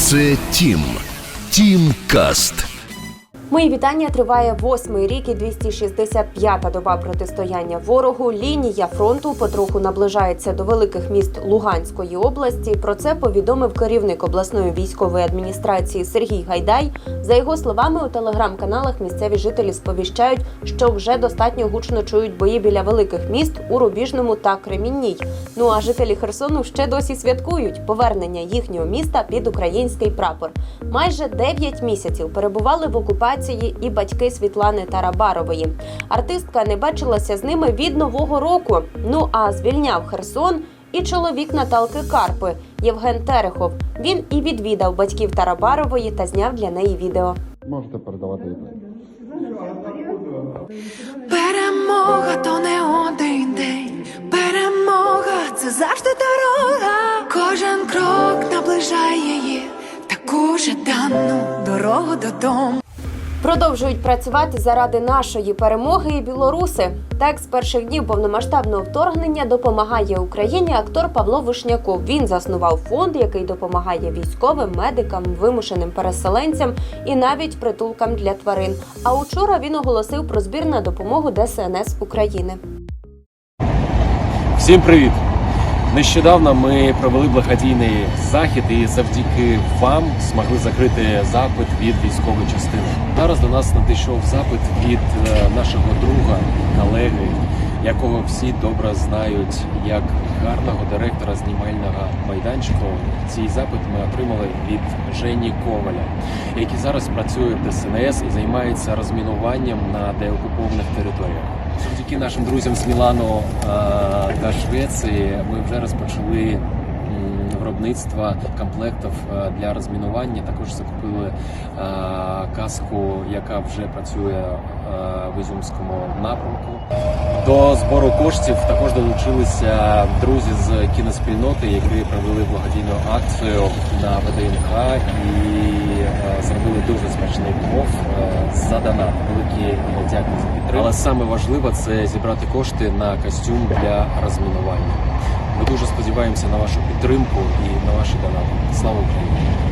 Це Тім. Тім Каст. Мої вітання триває восьмий рік і 265-та доба протистояння ворогу. Лінія фронту потроху наближається до великих міст Луганської області. Про це повідомив керівник обласної військової адміністрації Сергій Гайдай. За його словами, у телеграм-каналах місцеві жителі сповіщають, що вже достатньо гучно чують бої біля великих міст у Рубіжному та Кремінній. Ну а жителі Херсону ще досі святкують повернення їхнього міста під український прапор. Майже 9 місяців перебували в окупації і батьки Світлани Тарабарової. Артистка не бачилася з ними від нового року. Ну а звільняв Херсон і чоловік Наталки Карпи Євген Терехов. Він і відвідав батьків Тарабарової та зняв для неї відео. Можете передавати. Перемога то не один день. Перемога це завжди дорога. Кожен крок наближає її, таку жадану дорогу додому. Продовжують працювати заради нашої перемоги і білоруси. Так з перших днів повномасштабного вторгнення допомагає Україні актор Павло Вишняков. Він заснував фонд, який допомагає військовим, медикам, вимушеним переселенцям і навіть притулкам для тварин. А учора він оголосив про збір на допомогу ДСНС України. Всім привіт! Нещодавно ми провели благодійний захід і завдяки вам змогли закрити запит від військової частини. Зараз до нас надійшов запит від е, нашого друга, колеги, якого всі добре знають як гарного директора знімального майданчику. Цей запит ми отримали від Жені Коваля, який зараз працює в ДСНС і займається розмінуванням на деокупованих територіях. Завдяки нашим друзям з Мілану е, та Швеції ми вже розпочали виробництво комплектів е, для розмінування. Також закупили е, каску, яка вже працює в Ізюмському напрямку. До збору коштів також долучилися друзі з кіноспільноти, які провели благодійну акцію на ВДНХ і е, зробили дуже смачний плов е, за донат. Великі дякую за підтримку. Але саме важливе це зібрати кошти на костюм для розмінування. Ми дуже сподіваємося на вашу підтримку і на ваші донати. Слава Україні!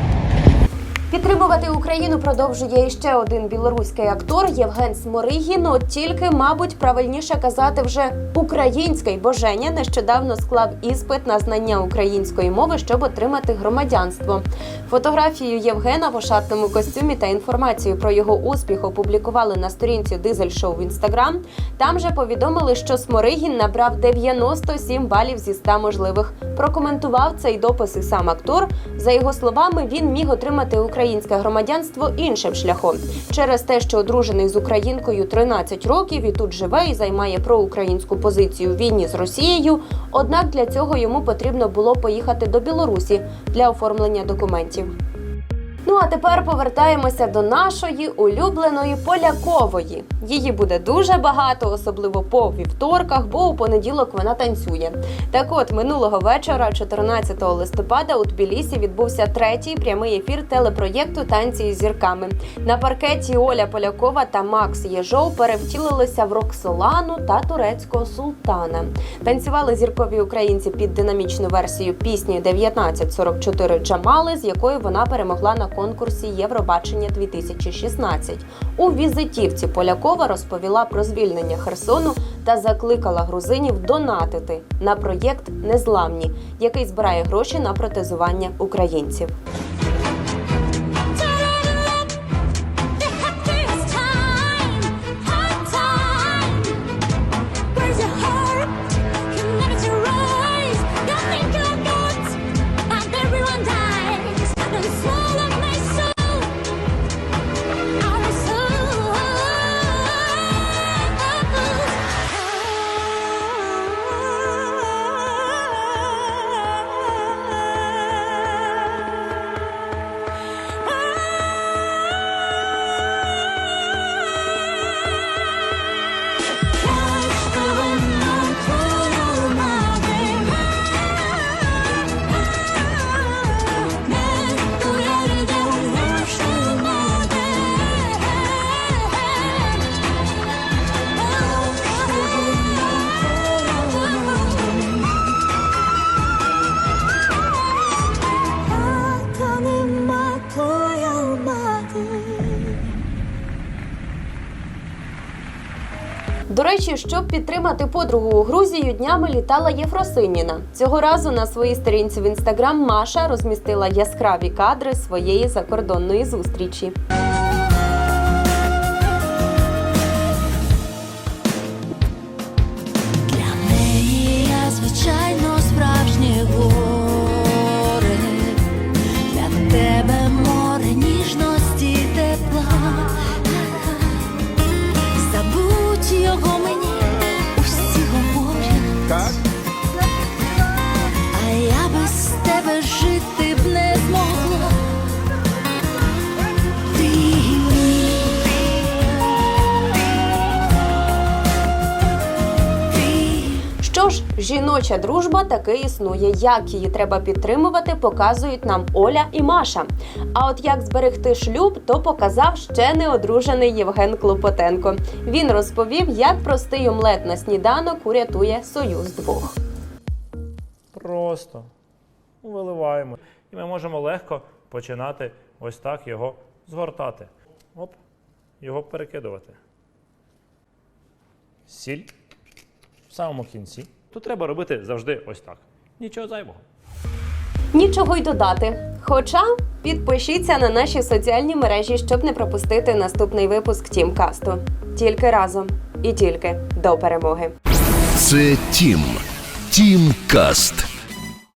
Підтримувати Україну продовжує іще один білоруський актор Євген Сморигін. От тільки, мабуть, правильніше казати вже український, бо Женя нещодавно склав іспит на знання української мови, щоб отримати громадянство. Фотографію Євгена в ошатному костюмі та інформацію про його успіх опублікували на сторінці Дизель Шоу в інстаграм. Там же повідомили, що Сморигін набрав 97 балів зі 100 можливих. Прокоментував цей допис і сам актор. За його словами, він міг отримати українське громадянство іншим шляхом через те, що одружений з українкою 13 років і тут живе і займає проукраїнську позицію в війні з Росією. Однак для цього йому потрібно було поїхати до Білорусі для оформлення документів. А тепер повертаємося до нашої улюбленої Полякової. Її буде дуже багато, особливо по вівторках, бо у понеділок вона танцює. Так от минулого вечора, 14 листопада, у Тбілісі відбувся третій прямий ефір телепроєкту Танці із зірками. На паркеті Оля Полякова та Макс Єжов перевтілилися в Роксолану та турецького султана. Танцювали зіркові українці під динамічну версію пісні 1944 Джамали, з якою вона перемогла на конкурсі Євробачення 2016. У візитівці Полякова розповіла про звільнення Херсону та закликала грузинів донатити на проєкт Незламні, який збирає гроші на протезування українців. До речі, щоб підтримати подругу у Грузію, днями літала Єфросиніна. Цього разу на своїй сторінці в інстаграм Маша розмістила яскраві кадри своєї закордонної зустрічі. Жіноча дружба таки існує. Як її треба підтримувати, показують нам Оля і Маша. А от як зберегти шлюб, то показав ще неодружений Євген Клопотенко. Він розповів, як простий омлет на сніданок урятує союз двох. Просто виливаємо. І ми можемо легко починати ось так його згортати. Оп, його перекидувати. Сіль в самому кінці. Тут треба робити завжди ось так. Нічого зайвого. Нічого й додати. Хоча підпишіться на наші соціальні мережі, щоб не пропустити наступний випуск Тімкасту. Тільки разом і тільки до перемоги. Це Тім. Тім Каст.